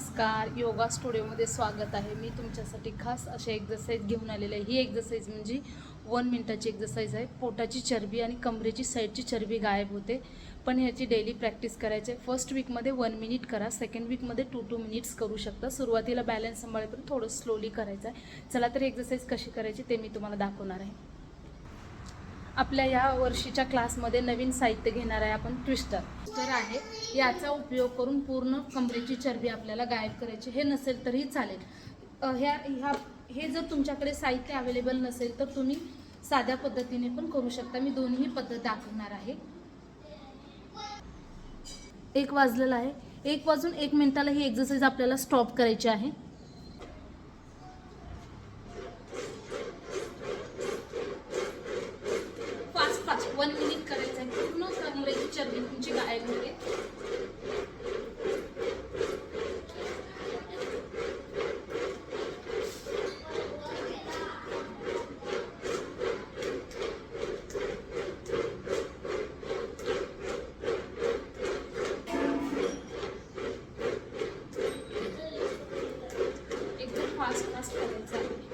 नमस्कार. योगा स्टुडिओमध्ये स्वागत आहे. मी तुमच्यासाठी खास अशा एक्झरसाईज घेऊन आलेले आहे. ही एक्झरसाईज म्हणजे वन मिनटाची एक्झरसाईज आहे. पोटाची चरबी आणि कमरेची साईडची चरबी गायब होते. पण ह्याची डेली प्रॅक्टिस करायची आहे. फर्स्ट वीकमध्ये वन मिनिट करा. सेकंड वीकमध्ये टू टू मिनिट्स करू शकता. सुरुवातीला बॅलन्स सांभाळेपर्यंत थोडं स्लोली करायचं आहे. चला तर एक्झरसाईज कशी करायची ते मी तुम्हाला दाखवणार आहे. आपल्या या वर्षीच्या क्लासमध्ये नवीन साहित्य घेणार आहे आपण ट्विस्टर. ट्विस्टर आहे. याचा उपयोग करून पूर्ण कमरेची चरबी आपल्याला गायब करायची. हे नसेल तरीही चालेल. ह्या ह्या हे जर तुमच्याकडे साहित्य अवेलेबल नसेल तर तुम्ही साध्या पद्धतीने पण करू शकता. मी दोन्ही पद्धत दाखवणार आहे. एक वाजलेला आहे. एक वाजून एक मिनिटाला ही एक्झरसाईज आपल्याला स्टॉप करायची आहे. फास्ट वन मिनिट करायचं आहे पूर्ण कमरेची चरबी तुमची गायब होते एकदम फास्ट फास्ट करायचं आहे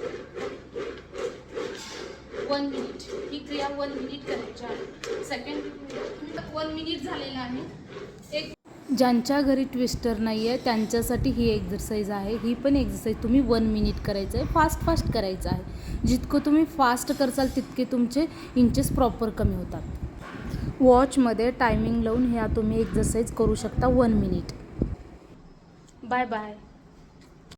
वन मिनिट ही क्रिया वन मिनिट करायची आहे. सेकंड वन मिनिट झालेलं आहे. एक ज्यांच्या घरी ट्विस्टर नाही आहे त्यांच्यासाठी ही एक्झरसाईज आहे. ही पण एक्झरसाईज तुम्ही वन मिनिट करायचं आहे फास्ट फास्ट करायचं आहे. जितकं तुम्ही फास्ट करसाल तितके तुमचे इंचेस प्रॉपर कमी होतात. वॉचमध्ये टायमिंग लावून ह्या तुम्ही एक्झरसाईज करू शकता वन मिनिट बाय बाय